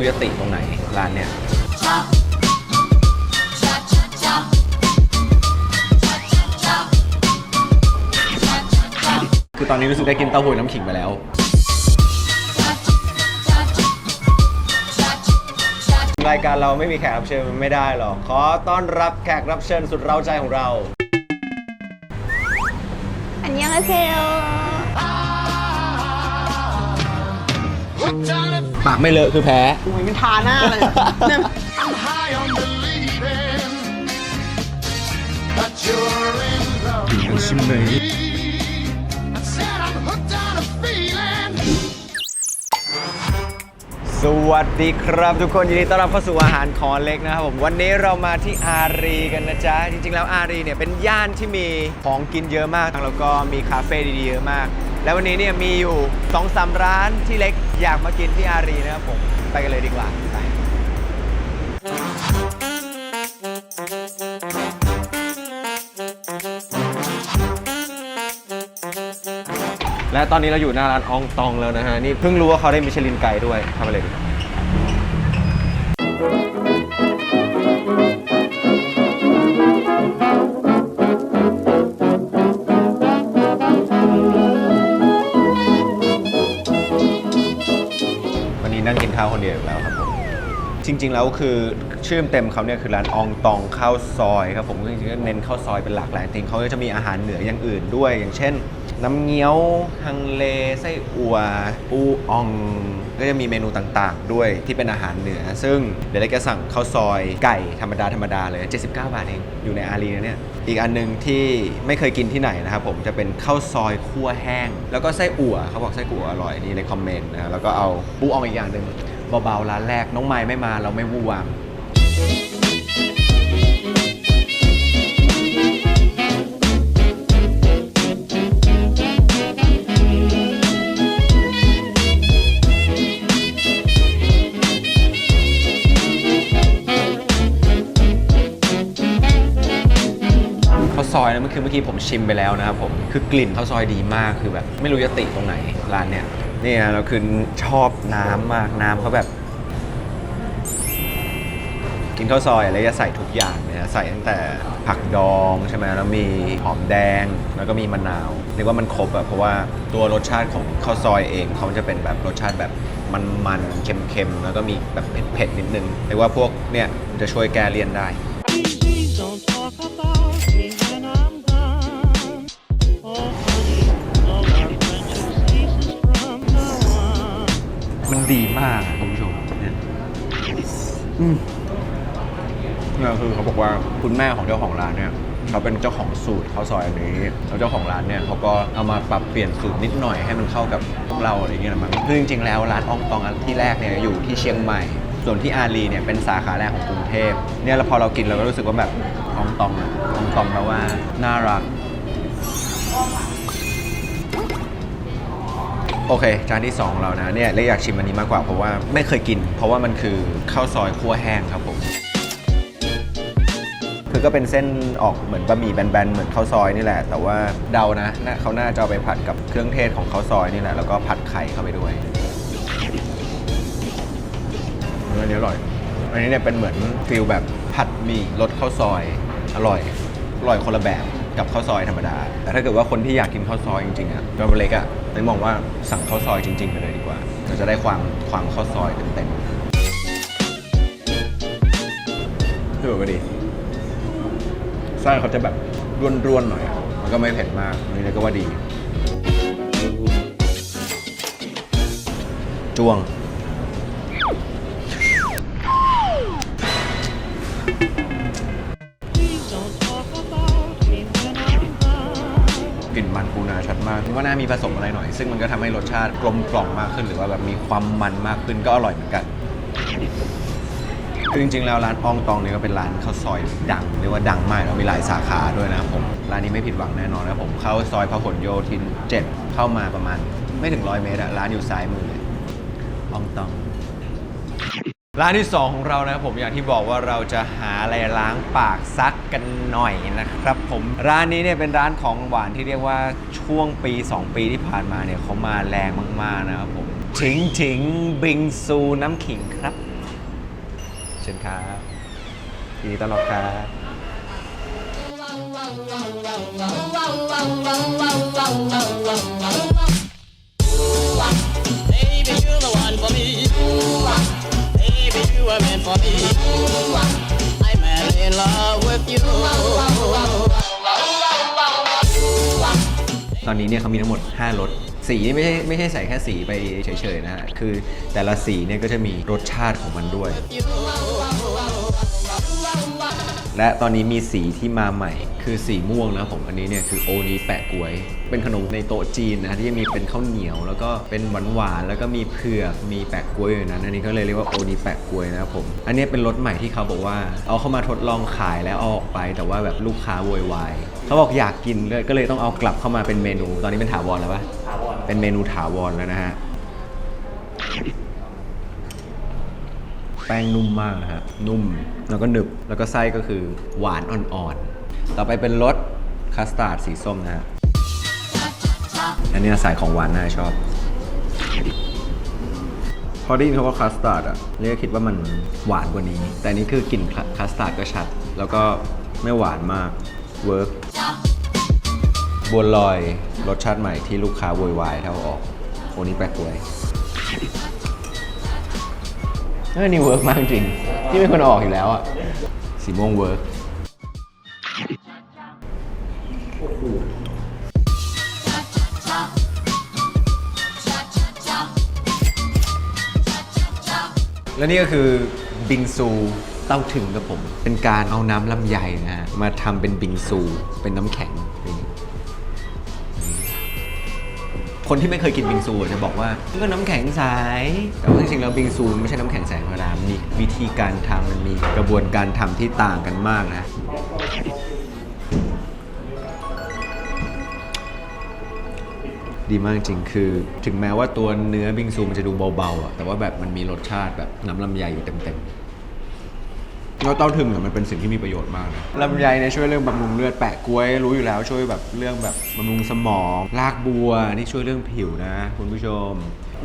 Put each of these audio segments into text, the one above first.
รู้จะติตรงไหนร้านเนี่ยคือตอนนี้รู้สึกได้กินเต้าหู้น้ำขิงไปแล้ว รายการเราไม่มีแขกรับเชิญไม่ได้หรอก ขอต้อนรับแขกรับเชิญสุดเร้าใจของเรา อันยังเซล ปากไม่เลอะคือแพ้โอ้ยมันทาหน้าเลยอะเนี่ย I'm high on believing that you're in love with me. I said I'm hooked on a feeling. สวัสดีครับทุกคนยินดีต้อนรับเข้าสู่อาหารคอเล็กนะครับผมวันนี้เรามาที่อารีกันนะจ๊ะ จริงๆแล้วอารีเนี่ยเป็นย่านที่มีของกินเยอะมากแล้วก็มีคาเฟ่ดีๆเยอะมาก แล้ววันนี้เนี่ยมีอยู่2อสาร้านที่เล็กอยากมากินที่อารีนะครับผม ไปกันเลยดีกว่าไปและตอนนี้เราอยู่หน้าร้านอองตองแล้วนะฮะ นี่เพิ่งรู้ว่าเขาได้มิชลินไกด์ด้วยเข้าไปเลยดี ริง ๆ แล้วคือชื่อเต็มเขาเนี่ยคือร้านอองตองข้าวซอยครับผมจริงๆก็เน้นข้าวซอยเป็นหลักแหล่จริงเขาก็จะมีอาหารเหนืออย่างอื่นด้วย อย่างเช่น น้ำเงี้ยวฮังเลไส้อั่วปูอ่อง ก็จะมีเมนูต่างๆ ด้วยที่เป็นอาหารเหนือ ซึ่งเดี๋ยวเราจะสั่งข้าวซอยไก่ธรรมดาธรรมดาเลย 79 บาทเองอยู่ในอารีนะเนี่ยอีกอันหนึงที่ไม่เคยกินที่ไหนนะครับผมจะเป็นข้าวซอยคั่วแห้ง แล้วก็ไส้อั่วเขาบอกไส้อั่วอร่อยนี่ในคอมเมนต์นะแล้วก็เอาปูอ่องอีกอย่างหนึ่ง เบาๆร้านแรกน้องไม้ไม่มาเราไม่วู่วามข้าวซอยนะมันคือเมื่อกี้ผมชิมไปแล้วนะครับผมคือกลิ่นข้าวซอยดีมากคือแบบ ไม่รู้จะติตรงไหนร้านเนี่ย นี่นะเราคือชอบน้ำมากน้ำเขาแบบ กินข้าวซอยแล้วจะใส่ทุกอย่างเนี่ยใส่ตั้งแต่ผักดองใช่ไหมแล้วมีหอมแดงแล้วก็มีมะนาวเรียกว่ามันครบอะเพราะว่าตัวรสชาติของข้าวซอยเองเขาจะเป็นแบบรสชาติแบบมันๆเค็มๆแล้วก็มีแบบเผ็ดๆนิดนึงเรียกว่าพวกเนี่ยจะช่วยแก้เลี่ยนได้ ดีมากคุณผู้ชมเนี่ยอืมเนี่ยคือเขาบอกว่าคุณแม่ของเจ้าของร้านเนี่ยเขาเป็นเจ้าของสูตรข้าวซอยอันนี้แล้วเจ้าของร้านเนี่ยเขาก็เอามาปรับเปลี่ยนสูตรนิดหน่อยให้มันเข้ากับพวกเราอะไรอย่างเงี้ยนะมั้งคือจริงๆ แล้วร้านอองตองอันที่แรกเนี่ยอยู่ที่เชียงใหม่ ส่วนที่อารีเนี่ยเป็นสาขาแรกของกรุงเทพเนี่ยแล้วพอเรากินเราก็รู้สึกว่าแบบอองตองอะอองตองแปลว่าน่ารัก โอเค จานที่2ของเรานะเนี่ยเลยอยากชิมอันนี้มากกว่าเพราะว่าไม่เคยกิน เพราะว่ามันคือข้าวซอยคั่วแห้งครับผม คือก็เป็นเส้นออกเหมือนบะหมี่แบนๆ เหมือนข้าวซอยนี่แหละ แต่ว่าเดานะน่าเขาน่าจะเอาไปผัดกับเครื่องเทศของข้าวซอยนี่แหละ แล้วก็ผัดไข่เข้าไปด้วยอันนี้อร่อย อันนี้เนี่ยเป็นเหมือนฟิลแบบผัดหมี่รสข้าวซอย อร่อย อร่อยคนละแบบกับข้าวซอยธรรมดา แต่ถ้าเกิดว่าคนที่อยากกินข้าวซอยจริงๆอะตัวเล็กอะ เลยมองว่าสั่งข้าวซอยจริงๆไปเลยดีกว่าเราจะได้ความความข้าวซอยเต็มๆดูไปดิไส้เขาจะแบบร่วนๆหน่อยอะมันก็ไม่เผ็ดมากนี่เลยก็ว่าดี จ้วง น้ามีผสมอะไรหน่อย ซึ่งมันก็ทำให้รสชาติกลมกล่อมมากขึ้น หรือว่าแบบมีความมันมากขึ้นก็อร่อยเหมือนกัน คือจริงๆ แล้วร้านอองตองเนี่ยก็เป็นร้านข้าวซอยดังเรียกว่าดังมากแล้วมีหลายสาขาด้วยนะครับผมร้านนี้ไม่ผิดหวังแน่นอนนะครับผมเข้าซอยพหลโยธิน 7 เข้ามาประมาณ ไม่ถึงร้อยเมตรอะร้านอยู่ซ้ายมือเลยอองตอง ร้านที่ 2 ของเรานะครับผมอย่างที่บอกว่าเราจะหาอะไรล้างปากซักกันหน่อยนะครับผมร้านนี้เนี่ยเป็นร้านของหวานที่เรียกว่าช่วงปี 2 ปีที่ผ่านมาเนี่ยเขามาแรงมากๆนะครับผมถิงถิงบิงซูน้ำขิงครับ เชิญครับยินดีต้อนรับครับ were meant for me. I'm in love with you. ตอนนี้เนี่ยเขามีทั้งหมด 5รสสีนี่ไม่ใช่ไม่ใช่ใส่แค่สีไปเฉยๆนะฮะ คือแต่ละสีเนี่ยก็จะมีรสชาติของมันด้วย และตอนนี้มีสีที่มาใหม่ คือสีม่วงนะครับผมอันนี้เนี่ยคือโอนีแปะกล้วย เป็นขนมในโต๊ะจีนนะที่จะมีเป็นข้าวเหนียว แล้วก็เป็นหวานหวานๆแล้วก็มีเผือกมีแปะกล้วยอยู่นั้นอันนี้ก็เลยเรียกว่าโอนีแปะกล้วยนะครับผมอันนี้เป็นรสใหม่ที่เขาบอกว่า เอาเข้ามาทดลองขายแล้วเอาออกไป แต่ว่าแบบลูกค้าโวยวายเขาบอกอยากกินเลยก็เลยต้องเอากลับเข้ามาเป็นเมนู ตอนนี้เป็นถาวรแล้วปะถาวรเป็นเมนูถาวรแล้วนะฮะ แป้งนุ่มมากนะฮะ นุ่ม แล้วก็หนึบ แล้วก็ไส้ก็คือหวานอ่อนๆ ต่อไปเป็นรสคัสตาร์ดสีส้มนะฮะ อันนี้สายของหวานน่าชอบ พอได้ยินคำว่าคัสตาร์ดอะเรียกคิดว่ามันหวานกว่านี้ แต่นนี้คือกลิ่นคัสตาร์ดก็ชัด แล้วก็ไม่หวานมาก เวิร์กบัวลอยรสชาติใหม่ที่ลูกค้าโวยวายถ้าอาออกโอนี้แปลกกวย เออนี่เวิร์กมากจริงที่เป็นคนออกอยู่แล้วอะสีม่วงเวิร์กและนี่ก็คือบิงซูเต้าถึงกับผม เป็นการเอาน้ำลำไยนะฮะมาทำเป็นบิงซู เป็นน้ำแข็ง คนที่ไม่เคยกินบิงซูจะบอกว่าก็น้ำแข็งใสแต่ว่าจริงๆแล้วบิงซูไม่ใช่น้ำแข็งใสธรรมดามีวิธีการทำมันมีกระบวนการทำที่ต่างกันมากนะ ดีมากจริงคือ ถึงแม้ว่าตัวเนื้อบิงซูมันจะดูเบาๆอะแต่ว่าแบบมันมีรสชาติแบบน้ำลำไยอยู่เต็มๆ แล้วเต้าถึงเนี่ยมันเป็นสิ่งที่มีประโยชน์มากนะลำไยเนี่ยช่วยเรื่องบำรุงเลือดแปะกล้วยรู้อยู่แล้วช่วยแบบเรื่องแบบบำรุงสมองรากบัวนี่ช่วยเรื่องผิวนะคุณผู้ชม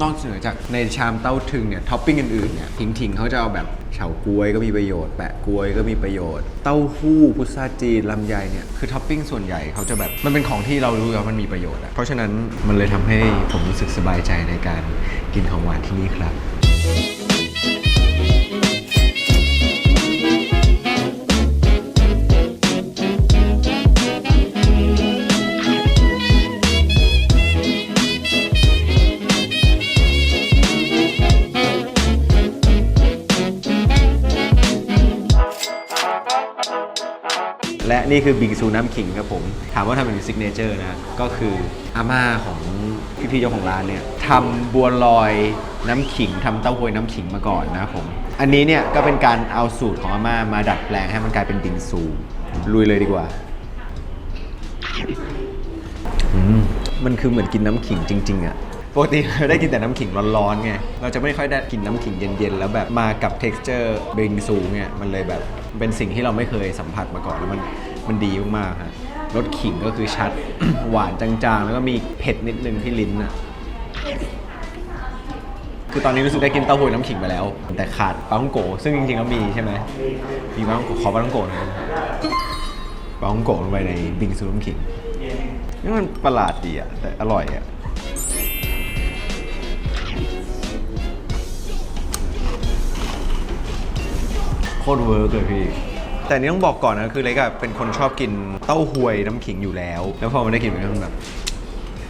นอกเหนือจากในชามเต้าถึงเนี่ยท็อปปิ้งอื่นๆเนี่ยทิ้งๆเขาจะเอาแบบเฉาก๊วยก็มีประโยชน์แปะกล้วยก็มีประโยชน์ เต้าหู้พุทราจีนลำไยเนี่ยคือท็อปปิ้งส่วนใหญ่เขาจะแบบมันเป็นของที่เรารู้แล้วมันมีประโยชน์อะเพราะฉะนั้นมันเลยทำให้ผมรู้สึกสบายใจในการกินของหวานที่นี่ครับ และนี่คือบิงซูน้ำขิงครับผม ถามว่าทำเป็นซิกเนเจอร์นะ ก็คืออาม่าของพี่ๆเจ้าของร้านเนี่ยทำบัวลอยน้ำขิงทำเต้าหวยน้ำขิงมาก่อนนะครับผม อันนี้เนี่ยก็เป็นการเอาสูตรของอาม่ามาดัดแปลงให้มันกลายเป็นบิงซูลุยเลยดีกว่าอืมมันคือเหมือนกินน้ำขิงจริง ๆอะ ปกติเราได้กินแต่น้ำขิงร้อนๆไงเราจะไม่ค่อยได้กินน้ำขิงเย็นๆ แล้วแบบมากับ t e x t อร์บิงซูเนี่ยมันเลยแบบเป็นสิ่งที่เราไม่เคยสัมผัสมาก่อนแล้วมันมันดีมากๆฮะรสขิงก็คือชัด หวานจางๆ แล้วก็มีเผ็ดนิดนึงที่ลิ้นอะคือตอนนี้รู้สึกได้กินเต้าหู้น้ำขิงไปแล้ว แต่ขาดปลาท่องโกซึ่งจริงๆแล้วมีใช่ไหมมีปลาท่องโกขอปลาท่องโกหน่อยนะปลาท่องโกลงไปในบิงซูน้ำขิงนี่มันประหลาดดีอะแต่อร่อยอะ คตรเวิร์กเลยพี่ แต่อันนี้ต้องบอกก่อนนะคือเล็กอะเป็นคนชอบกินเต้าหวยน้ำขิงอยู่แล้ว แล้วพอมันได้กินมันก็มันแบบ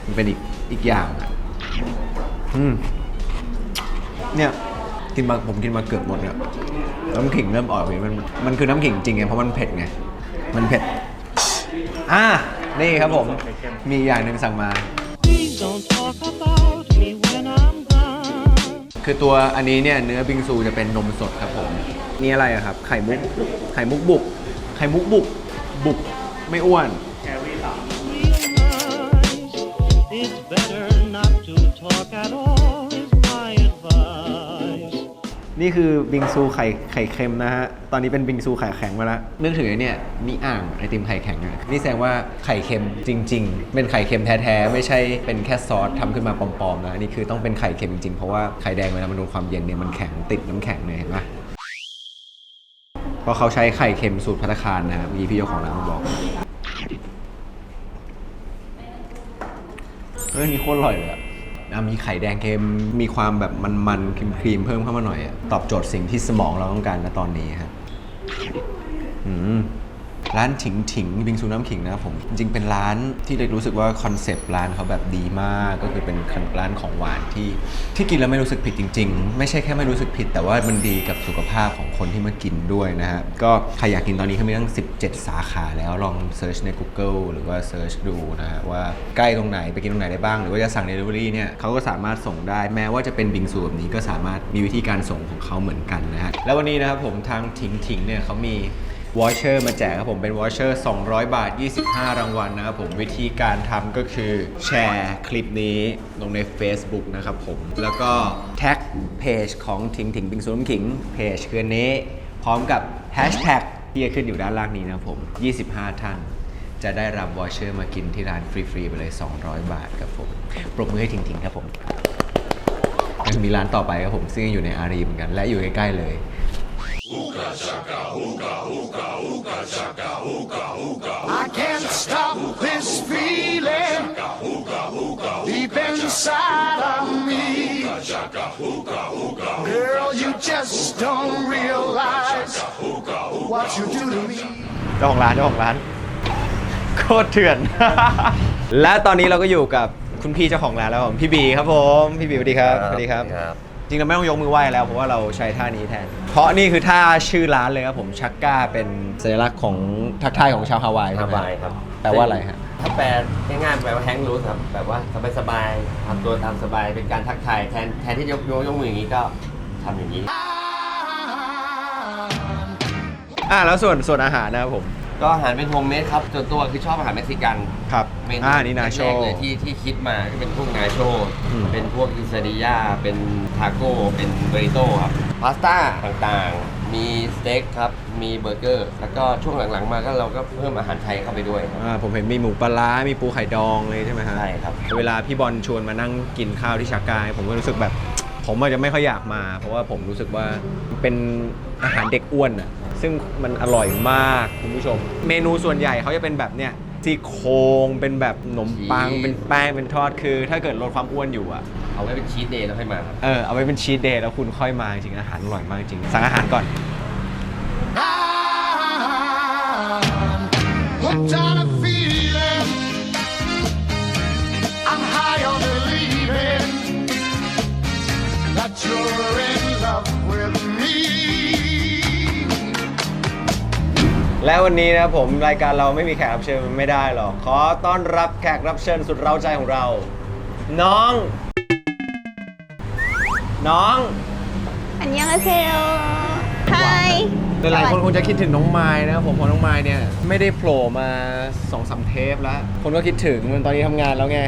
มันเป็นอีกอีกอย่างอะอืมเนี่ยกินมาผมกินมาเกือบหมดเนี่ยน้ำขิงเริ่มออกเลยมันมันคือน้ำขิงจริงไงเพราะมันเผ็ดไงมันเผ็ดอ่านี่ครับผมมีอย่างหนึ่งสั่งมา Please don't talk about me when I'm gone. คือตัวอันนี้เนี่ยเนื้อบิงซูจะเป็นนมสดครับผม นี่อะไรอะครับ ไข่มุก ไข่มุกบุก ไข่มุกบุก บุก ไม่อ้วน It's better not to talk at all is my advice. นี่คือบิงซูไข่ไข่เค็มนะฮะ ตอนนี้เป็นบิงซูไข่แข็งมาแล้วนึกถึงไอ้เนี่ยมีอ่างไอติมไข่แข็งอะนี่แสดงว่าไข่เค็มจริง ๆ เป็นไข่เค็มแท้ๆ ไม่ใช่เป็นแค่ซอสทำขึ้นมาปลอมๆนะ อันนี่คือต้องเป็นไข่เค็มจริงๆ เพราะว่าไข่แดงเวลามันโดนความเย็นเนี่ยมันแข็งติดน้ำแข็งเนี่ยเห็นปะ เพราะเขาใช้ไข่เค็มสูตรพัตตาคารนะครับเมื่อกี้พี่เจ้าของร้านมาบอกเฮ้ยนี่โคตรอร่อยเลยอะอะมีไข่แดงเค็ม มีความแบบมันๆครีมๆเพิ่มเข้ามาหน่อยอะตอบโจทย์สิ่งที่สมองเราต้องการณตอนนี้ครับอืม ร้านถิงถิงบิงซูน้ำขิงนะครับผม จริงๆ เป็นร้านที่เล็กรู้สึกว่าคอนเซปต์ร้านเขาแบบดีมากก็คือเป็นร้านของหวานที่ ที่กินแล้วไม่รู้สึกผิดจริง ๆ ไม่ใช่แค่ไม่รู้สึกผิด แต่ว่ามันดีกับสุขภาพของคนที่มากินด้วยนะฮะก็ใครอยากกินตอนนี้เขามีตั้ง 17 สาขาแล้วลองเซิร์ชใน Google หรือว่าเซิร์ชดูนะฮะว่าใกล้ตรงไหนไปกินตรงไหนได้บ้าง หรือว่าจะสั่ง Delivery เนี่ยเขาก็สามารถส่งได้แม้ว่าจะเป็นบิงซูแบบนี้ก็สามารถมีวิธีการส่งของเขาเหมือนกันนะฮะแล้ววันนี้นะครับผมทางถิงถิงเนี่ยเขามี วอชเชอร์มาแจกครับผมเป็นวอชเชอร์ 200 บาท 25 รางวัลนะครับผมวิธีการทำก็คือแชร์คลิปนี้ลงใน Facebook นะครับผม แล้วก็แท็กเพจของถิงถิงบิงซูน้ำขิงเพจคืนนี้ พร้อมกับแฮชแท็กที่จะขึ้นอยู่ด้านล่างนี้นะครับผม 25 ท่าน จะได้รับวอชเชอร์มากินที่ร้านฟรี ๆ ไปเลย 200 บาทครับผม ปรบมือให้ถิงถิงครับผมยังมีร้านต่อไปครับผมซึ่งอยู่ในอารีเหมือนกัน และอยู่ใกล้ๆเลย I can't stop this feeling deep inside of me. Girl, you just don't realize what you do to me. เจ้าของร้านเจ้าของร้านโคตรเถื่อน และตอนนี้เราก็อยู่กับคุณพี่เจ้าของร้านแล้วผมพี่บีครับผม พี่บีสวัสดีครับสวัสดีครับ จริงๆเราไม่ต้องยกมือไหว้แล้วเพราะว่าเราใช้ท่านี้แทน เพราะนี่คือท่าชื่อร้านเลยครับผมชักก้าเป็นสัญลักษณ์ของทักทายของชาวฮาวายใช่ไหม ฮาวายครับแปลว่าอะไรฮะ ถ้าแปลง่ายๆแปลว่าแฮงรูสครับแบบว่าสบายๆทำตัวตามสบายเป็นการทักทายแทนแทนที่ยกยกยกมืออย่างนี้ก็ทำอย่างนี้ อ่าแล้วส่วนส่วนอาหารนะครับผม ก็อาหารเป็นโฮมเมดครับส่วนตัวคือชอบอาหารเม็กซิกันครับเมนูอ่านี่นาโช แรกๆเลยที่ที่คิดมาก็เป็นพวกนาโช อืม เป็นพวกอิซาดิยาเป็นทาโก้เป็นเบริโต้ครับพาสต้าต่างๆ มีสเต็กครับ มีเบอร์เกอร์ แล้วก็ช่วงหลังๆมาก็เราก็เพิ่มอาหารไทยเข้าไปด้วยครับอ่าผมเห็นมีหมูปลาร้ามีปูไข่ดองเลยใช่ไหมฮะ ใช่ครับ เวลาพี่บอลชวนมานั่งกินข้าวที่ชักกาย ผมก็รู้สึกแบบ ผมอาจจะไม่ค่อยอยากมา เพราะว่าผมรู้สึกว่าเป็นอาหารเด็กอ้วนอะ ซึ่งมันอร่อยมากคุณผู้ชม เมนูส่วนใหญ่เขาจะเป็นแบบเนี้ยซี่โครงเป็นแบบขนมปัง ชีส เป็นแป้งเป็นทอดคือ ถ้าเกิดลดความอ้วนอยู่อะเอาไว้เป็นชีสเดย์แล้วค่อยมาครับ เออเอาไว้เป็นชีสเดย์แล้วคุณค่อยมาจริงๆอาหารอร่อยมากจริงสั่งอาหารก่อน I'm hooked และวันนี้นะครับผมรายการเราไม่มีแขกรับเชิญไม่ได้หรอก ขอต้อนรับแขกรับเชิญสุดเร้าใจของเรา น้อง น้อง อันยังอาเซลไฮหลายๆคนคงจะคิดถึงน้องไม้นะครับผมเพราะน้องไม้เนี่ยไม่ได้โผล่มาสองสามเทปแล้ว คนก็คิดถึงมันตอนนี้ทำงานแล้วไง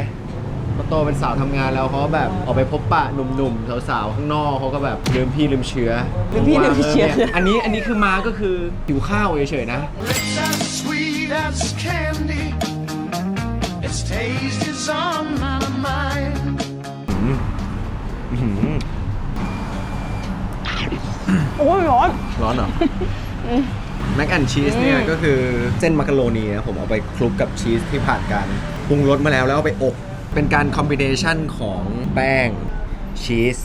พอโตเป็นสาวทำงานแล้วเขาก็แบบออกไปพบปะหนุ่มๆสาวๆข้างนอกเขาก็แบบลืมพี่ลืมเชื้อลืมพี่ลืมเชื้อว่านี่ยอันนี้อันนี้คือมาก็คือหิวข้าวเฉยๆนะ It's as sweet as candy. Its taste is on my mind. โอ้ยร้อน ร้อนเหรอแม็กแอนชีสเนี่ยก็คือเส้นมักกะโรนีนะผมเอาไปคลุกกับชีสที่ผ่านการปรุงรสมาแล้วแล้วเอาไปอบ เป็นการคอมบิเนชันของแป้ง ชีส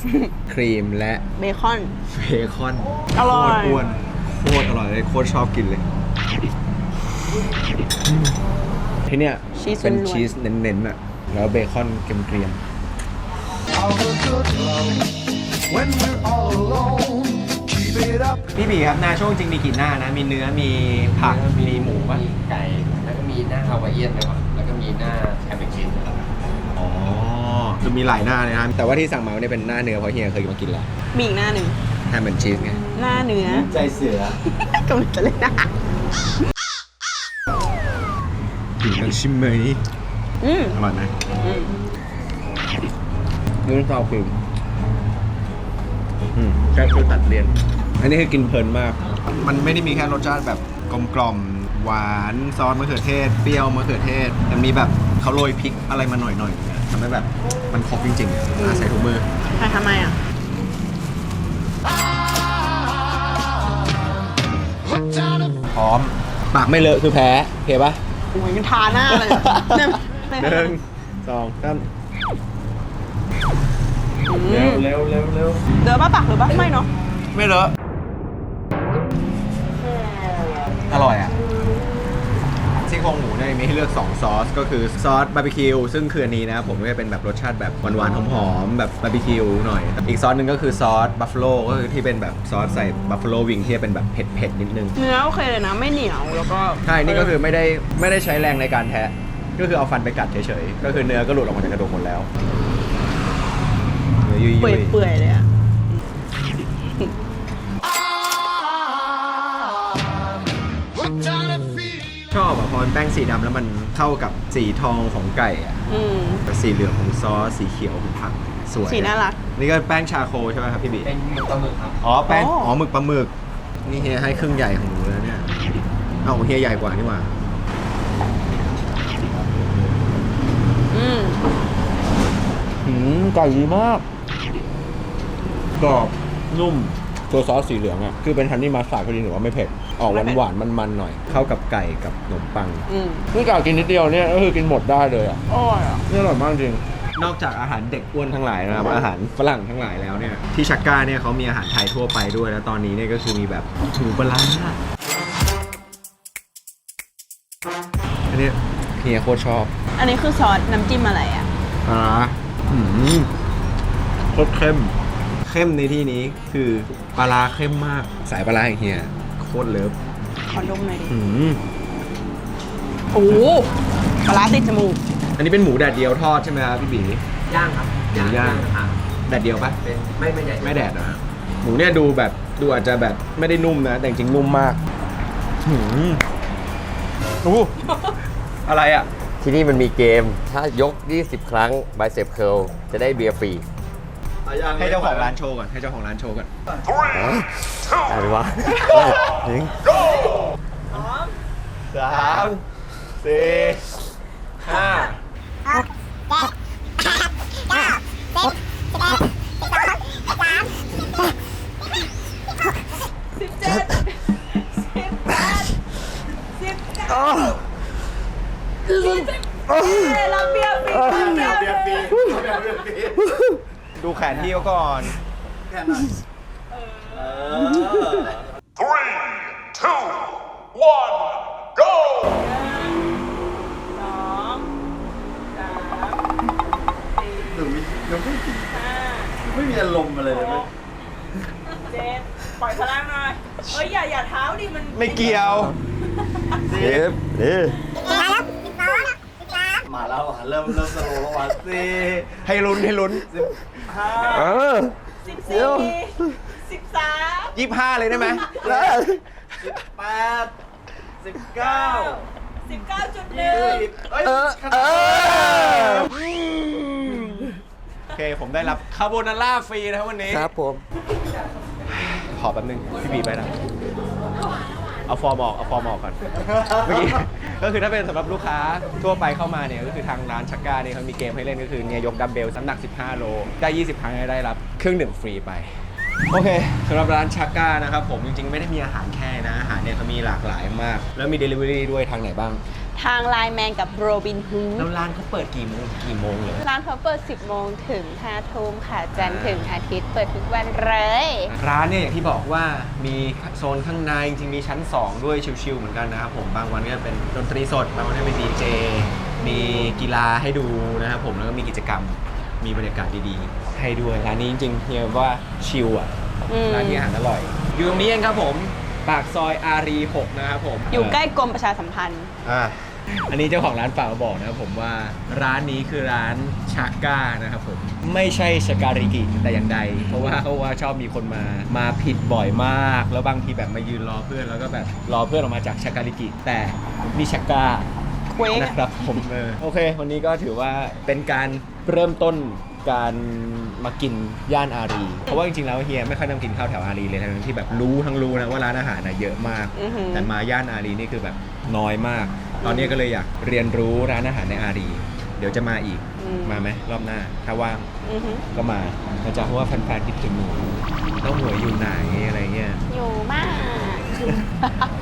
ครีมและเบคอน เบคอนอร่อย โคตรอ้วนโคตรอร่อยเลยโคตรชอบกินเลย ที่เนี่ยชีสเป็นล้วนๆ ชีสเน้นๆอะแล้วเบคอนเกรียม All the good love when we're all alone. Keep it up. ๆพี่บีครับนาโชจริงมีกี่หน้านะ มีเนื้อมีผักมีหมูป่ะมีไก่ แล้วก็มีหน้าฮาวายเอียนนะครับแล้วก็มีหน้าแฮมเบอร์ชีสนะครับอ๋อ คือมีหลายหน้าเลยนะครับแต่ว่าที่สั่งมาเนี่ยเป็นหน้าเนื้อเพราะเฮียเคยมากินแล้วมีอีกหน้าหนึ่งแฮมเป็นชีสไงหน้าเนื้อ ใจเสือกำลังจะเลยนะถึงกันชิมไหมอืมอร่อยไหมอืมเนื้อซาวครีมอืมแค่คือตัดเลี่ยน อันนี้คือกินเพลินมาก มันไม่ได้มีแค่รสชาติแบบกลมกล่อมๆ หวานซอสมะเขือเทศ เปรี้ยวมะเขือเทศแต่มีแบบเขาโรยพริกอะไรมาหน่อยๆเนี่ยทำให้แบบมันครบจริงๆอะอะใส่ถุงมือ ใครทำไมอะ Hooked ร้อม ปากไม่เลอะคือแพ้โอเคปะ โอ้ยมันทาหน้าเลยเนี่ยหนึ่งสองสามเร็วเร็วเร็วเร็วเดินป้าปากหรือป้าไม่เนาะไม่เลอะ ซี่โครงหมูเนี่ยมีให้เลือก 2 ซอส ก็คือซอสบาร์บีคิวซึ่งคืออันนี้นะครับผมก็จะเป็นแบบรสชาติแบบหวานๆหอมๆแบบบาร์บีคิวหน่อย อีกซอสหนึ่งก็คือซอสบัฟฟาโลก็คือที่เป็นแบบซอสใส่บัฟฟาโลวิงที่เป็นแบบเผ็ดๆนิดนึงเนื้อโอเคเลยนะไม่เหนียวแล้วก็ใช่นี่ก็คือไม่ได้ไม่ได้ใช้แรงในการแทะก็คือเอาฟันไปกัดเฉยๆก็คือเนื้อก็หลุดออกมาจากกระดูกหมดแล้วเนื้อยุ่ยเปื่อยๆเลยอะ อบอะพอมันแป้งสีดำแล้วมันเข้ากับสีทองของไก่อะอืมกับสีเหลืองของซอสสีเขียวของผักสวยสีน่ารัก นี่ก็แป้งชาโคใช่ไหมครับพี่บีเป็นหมึกปลาหมึกครับ อ๋อแป้งอ๋ออ๋อ๋อหมึกปลาหมึกนี่เฮียให้ครึ่งใหญ่ของหนูแล้วเนี่ยเอ้าเฮียใหญ่กว่านี่หว่าอืมหืมไก่ดีมากกรอบนุ่มตัวซอสสีเหลืองอะคือเป็นฮันนี่มัสตาร์ดพอดีหรือว่าไม่เผ็ด ออกหวานหวานๆมันๆหน่อย เข้ากับไก่กับขนมปังอืมนี่กากินนิดเดียวเนี่ยก็คือกินหมดได้เลยอะอร่อยอะนี่อร่อยมากจริง นอกจากอาหารเด็กอ้วนทั้งหลายนะครับ อาหารฝรั่งทั้งหลายแล้วเนี่ยที่ชักก้าเนี่ยเขามีอาหารไทยทั่วไปด้วยแล้วตอนนี้เนี่ยก็คือมีแบบหมูปลาร้าอันนี้เฮียโคตรชอบอันนี้คือซอสน้ำจิ้มอะไรอะปลาร้าหืมโคตรเข้ม เข้มในที่นี้คือปลาร้าเข้มมากสายปลาร้าของเฮียโคตรเลิฟขอดมหน่อยดิหืมโอ้โหปลาร้าติดจมูก อันนี้เป็นหมูแดดเดียวทอดใช่ไหมครับพี่บี ย่างครับหมูย่างครับแดดเดียวปะเป็นไม่ไม่ใหญ่ไม่แดดนะหมูเนี่ยดูแบบดูอาจจะแบบไม่ได้นุ่มนะ แต่จริงๆนุ่มมากหืมอู้อะไรอะ ที่นี่มันมีเกม ถ้ายก 20 ครั้งบ i เซ p เคิลจะได้เบียร์ฟรี ให้เจ้าของร้านโชว์ก่อน ให้เจ้าของร้านโชว์ก่อนอะไรวะหนึ่งสามสี่ห้าดูแขนพี่เขาก่อน Three, two, one, go! เจนปล่อยพลังหน่อยเอ้ยอย่าอย่าเท้าดิมันไม่เกี่ยวเซฟนี่มาแล้วเริ่มเริ่มสโลว์แล้วว่ะสี่ให้ลุ้นให้ลุ้น เออสิบสี่สิบสามยี่ห้าเลยได้ไหมได้แปดสิบเก้าสิบเก้าจุดหนึ่งเออเออโอเค ผมได้รับคาโบนาร่าฟรีนะครับวันนี้ครับผม ขอแป๊บนึง พี่บีไปนะ เอาฟอร์มออก เอาฟอร์มออกก่อน เมื่อกี้ ก็คือถ้าเป็นสำหรับลูกค้าทั่วไปเข้ามาเนี่ยก็คือทางร้านชักก้าเนี่ยเขามีเกมให้เล่นก็คือเนี่ยยกดัมเบลน้ำหนัก 15 โล ได้ 20 ครั้งได้รับเครื่องดื่มฟรีไป โอเคสำหรับร้านชักก้านะครับผมจริงๆ ไม่ได้มีอาหารแค่นะอาหารเนี่ยเขามีหลากหลายมาก แล้วมี Delivery ด้วยทางไหนบ้าง ทางไลน์แมนกับโรบินฮูแล้วร้านเขาเปิดกี่โมงกี่โมงเลยร้านเขาเปิด 10 โมงถึง5ทุ่มค่ะ จันทร์ถึงอาทิตย์เปิดทุกวันเลย ร้านเนี่ยอย่างที่บอกว่ามีโซนข้างในจริงๆมีชั้น 2 ด้วยชิลๆเหมือนกันนะครับผมบางวันก็เป็นดนตรีสดบางวันก็เป็นดีเจมีกีฬาให้ดูนะครับผมแล้วก็มีกิจกรรมมีบรรยากาศดีๆ ให้ด้วยร้านนี้จริงๆเฮียว่าชิลอะอืม ร้านที่อาหารอร่อย อยู่ตรงนี้เองครับผม ปากซอยอารี6นะครับผมอยู่ใกล้กรมประชาสัมพันธ์ อ่าอันนี้เจ้าของร้านฝากมาบอกนะครับผมว่าร้านนี้คือร้านชาก้านะครับผมไม่ใช่ชาการิกิแต่อย่างใด เพราะว่าเขาว่าชอบมีคนมามาผิดบ่อยมาก แล้วบางทีแบบมายืนรอเพื่อนแล้วก็แบบรอเพื่อนออกมาจากชาการิกิแต่นี่ชาก้าเคว้งนะครับผมเออโอเค วันนี้ก็ถือว่าเป็นการเริ่มต้น การมากินย่านอารี เพราะว่าจริงๆแล้วเฮียไม่ค่อยนั่งกินข้าวแถวอารีเลยทั้งที่แบบรู้ทั้งรู้นะว่าร้านอาหารน่ะเยอะมาก อือหือ แต่มาย่านอารีนี่คือแบบน้อยมาก ตอนนี้ก็เลยอยากเรียนรู้ร้านอาหารในอารี เดี๋ยวจะมาอีกอืมมาไหมรอบหน้า ถ้าว่างอือหือก็มานะจ๊ะเพราะว่าแฟนๆคิดถึงหนูน้องหมวยอยู่ไหนอะไรเงี้ยอยู่มาก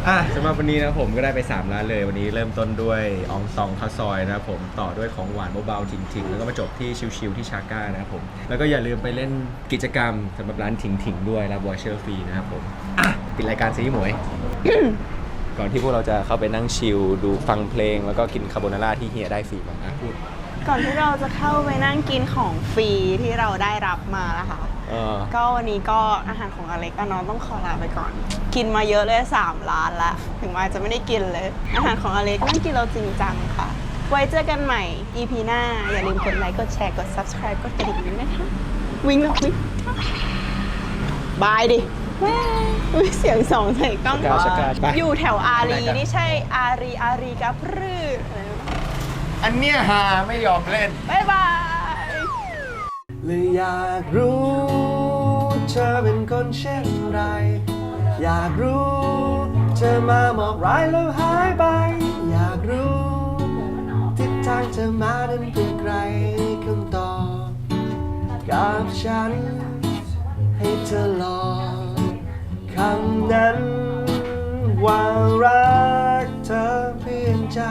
อะสำหรับวันนี้นะครับผมก็ได้ไป 3 ร้านเลยวันนี้เริ่มต้นด้วยอองซองข้าวซอยนะครับผมต่อด้วยของหวานเบาๆถิงๆ แล้วก็มาจบที่ชิวๆที่ชาก้านะครับผมแล้วก็อย่าลืมไปเล่นกิจกรรมสำหรับร้านถิงๆด้วยรับวอเชอร์ฟรีนะครับผมอะปิดรายการซีหมวย ก่อนที่พวกเราจะเข้าไปนั่งชิลดูฟังเพลง แล้วก็กินคาโบนาร่าที่เฮียได้ฟรีมาอะพูด ก่อนที่เราจะเข้าไปนั่งกินของฟรีที่เราได้รับมานะคะ เออ ก็วันนี้ก็อาหารของอเล็กกับน้องต้องขอลาไปก่อน กินมาเยอะเลย3ร้านละ ถึงว่าจะไม่ได้กินเลย อาหารของอเล็กนั่งกินเราจริงจังค่ะ ไว้เจอกันใหม่ EP หน้า อย่าลืมกดไลค์ กดแชร์ กด subscribe กดกระดิ่งด้วยนะคะ วิ่งแล้ววิ่งบายดิว้ายอุ๊ยเสียงสองใส่กล้องชะกาชะกาไป อยู่แถวอารีไปกันนี่ใช่อารีอารีกับพรืดอะไรนะอันเนี้ยฮาไม่ยอมเล่น บ๊ายบาย เลยอยากรู้ เธอเป็นคนเช่นไร อยากรู้ เธอมาหมอกร้ายแล้วหายไป อยากรู้ ทิศทางเธอมานั้นเพียงไกลคำตอบกับฉัน ให้เธอลองคำนั้นว่ารักเธอเพียงใจ